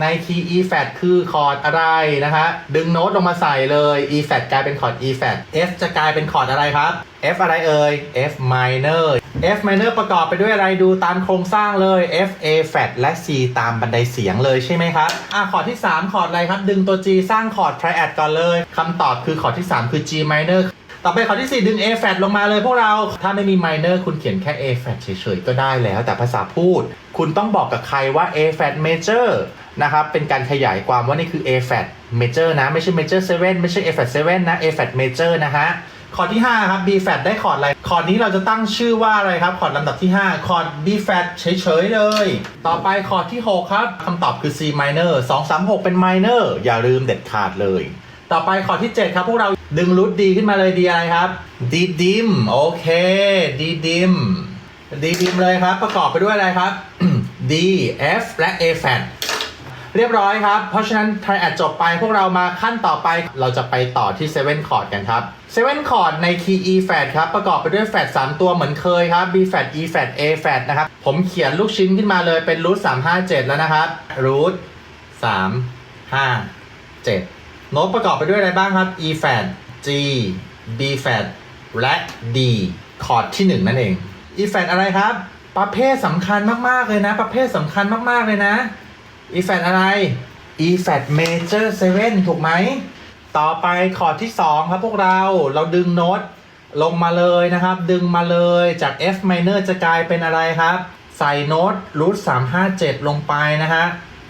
ใน key E flat คือคอร์ดอะไรนะคะดึงโน้ตลงมาใส่เลย E flat กลายเป็นคอร์ด E flat F จะกลายเป็นคอร์ดอะไรครับ F อะไรเอ่ย F minor F minor ประกอบไปด้วยอะไรดูตามโครงสร้างเลย F A flat และ C ตามบันไดเสียงเลยใช่ไหมครับอะคอร์ดที่ 3 คอร์ดอะไรครับ ดึงตัว G สร้างคอร์ด triad ก่อนเลยคำตอบคือคอร์ดที่ 3 คือ G minor ต่อไปคอร์ดที่ 4 ดึง A flat ลงมาเลยพวกเรา ถ้าไม่มี minor คุณเขียนแค่ A flat เฉยๆ ก็ได้แล้ว แต่ภาษาพูด คุณต้องบอกกับใครว่า A flat major นะครับ เป็นการขยายความว่านี่คือ A flat major นะ ไม่ใช่ major 7 ไม่ใช่ A flat 7 นะ A flat major นะฮะคอร์ดที่ 5 ครับ B flat ได้คอร์ดอะไร คอร์ดนี้เราจะตั้งชื่อว่าอะไรครับ คอร์ดลำดับที่ 5 คอร์ด B flat เฉยๆ เลย ต่อไปคอร์ดที่ 6 ครับคำตอบคือ C minor 2 3 6 เป็น minor อย่าลืมเด็ดขาดเลย ต่อไปคอร์ดที่ 7 ครับพวกเรา ดึงรูทดีขึ้นมาเลยดีอะไรครับ D dim โอเค D dim D dim เลยครับ ประกอบไปด้วยอะไรครับ D F และ A flat เรียบร้อยครับ เพราะฉะนั้นไทแอดจบไปพวกเรามาขั้นต่อไป เราจะไปต่อที่7 chord กันครับ7 chord ใน key E flat ครับ ประกอบไปด้วยแฟด3ตัวเหมือนเคยครับ B flat E flat A flat นะครับ ผมเขียนลูกชิ้นขึ้นมาเลยเป็น root 3 5 7 แล้วนะครับ root 3 5 7 โน้ตประกอบไปด้วยอะไรบ้างครับ E flat G B flat และ D คอร์ดที่ 1 นั่นเอง E flat อะไรครับ ประเภทสำคัญมาก ๆ เลยนะ ประเภทสำคัญมาก ๆ เลยนะ E flat อะไร E flat major 7 ถูกไหม ต่อไปคอร์ดที่ 2 ครับพวกเราเราดึงโน้ตลงมาเลยนะครับ ดึงมาเลยจาก F minor จะกลายเป็นอะไรครับ ใส่โน้ต root 357 ลงไปนะฮะ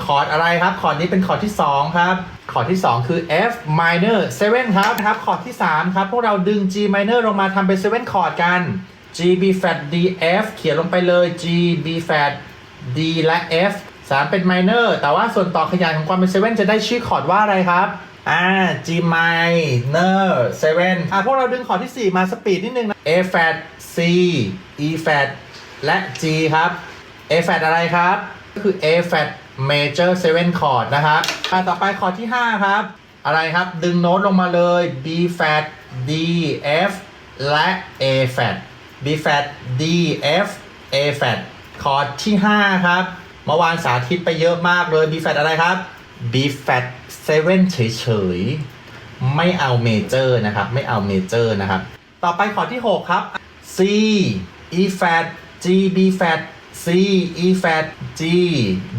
คอร์ดอะไรครับคอร์ดนี้เป็นคอร์ดที่ 2 ครับ คอร์ดที่ 2 คือ F minor 7 ครับครับคอร์ดที่ 3 ครับ พวกเราดึง G minor ลงมาทำเป็น 7 คอร์ดกัน G B flat D F เขียนลงไปเลย G B flat D และ F 3 เป็น minor แต่ว่าส่วนต่อขยายของความเป็น 7 จะได้ชื่อคอร์ดว่าอะไรครับอ่า G minor 7อ่าพวกเราดึงคอร์ดที่ 4 มาสปีดนิดนึงนะ A flat C E flat และ G ครับ A flat อะไรครับ ก็คือ A flat major 7 chord นะครับอ่าต่อไปคอร์ดที่ 5 ครับ อะไรครับ ดึงโน้ตลงมาเลย B flat D F และ A flat B flat D F A flat คอร์ดที่ 5 ครับ เมื่อวานสาธิตไปเยอะมากเลย B flat อะไรครับ B flat 7เฉยๆ ไม่เอาเมเจอร์นะครับ ไม่เอาเมเจอร์นะครับ ต่อไปคอร์ดที่ 6 ครับ C E flat G B flat C E flat G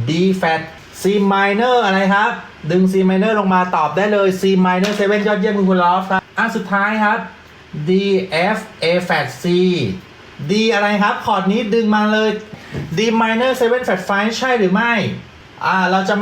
D flat C minor อะไรครับ ดึง C minor ลงมาตอบได้เลย C minor 7ยอดเยี่ยมคุณคุณลอฟครับอะสุดท้ายครับ D F A flat C D อะไรครับคอร์ดนี้ดึงมาเลย D minor 7 flat 5ใช่หรือไม่อ่าเราจะ